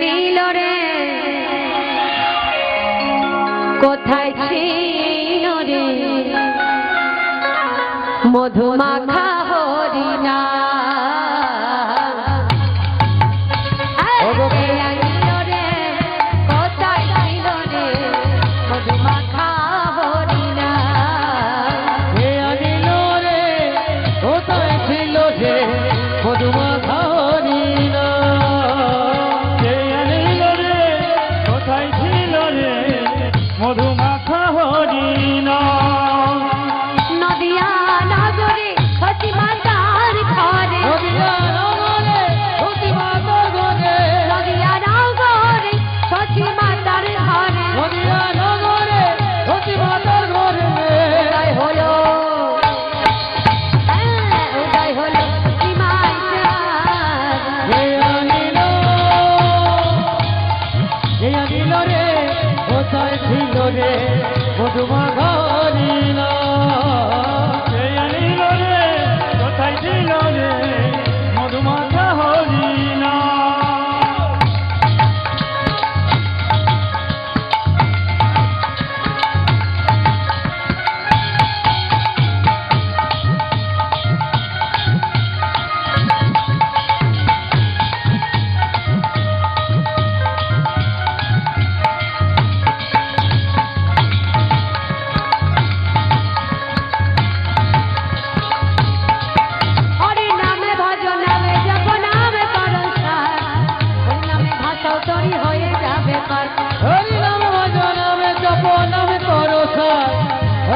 নীল রে। কোথায় ছিল রে? মধুমাখা Moduma.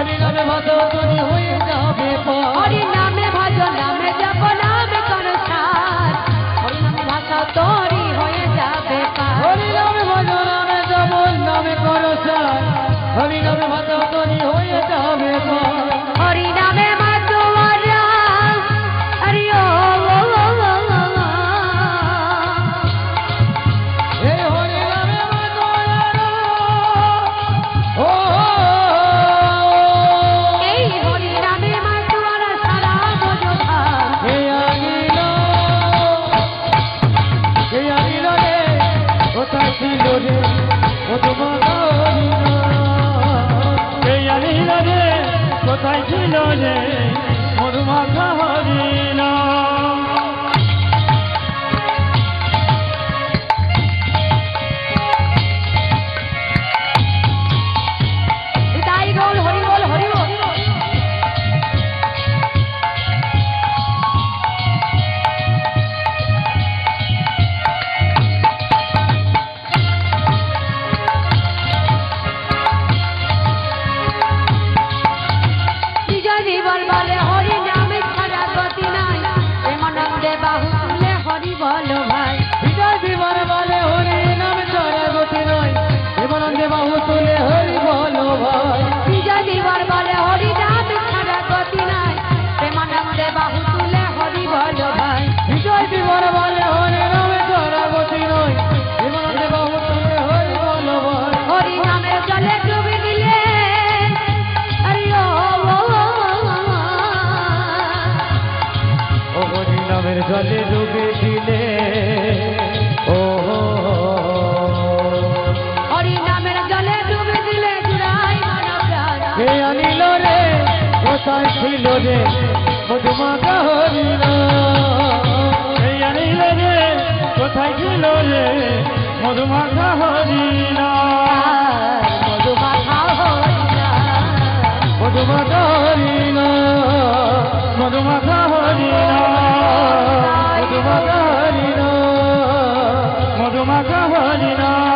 হরি নামে ভাজো তুমি হয়ে যাবে হরি নামে ভাজো নামে যাব নামে করো সার হরি নামে ভাষা তোরি হয়ে যাবে হরি নামে ভাজো হরি নামে ভোলে মধুমাখা হরিণা জলে ডুবে দিলে। ও হরি নামের জলে ডুবে দিলে হে আনিল রে? কোথায় ছিল রে? মধুমা হরি হে আনিল রে? কোথায় ছিল রে? মধুমা হরি মধুমা হরি মধুমা হরি মধুমা হরি মধুমা কাহারি না মধুমা কাহারি না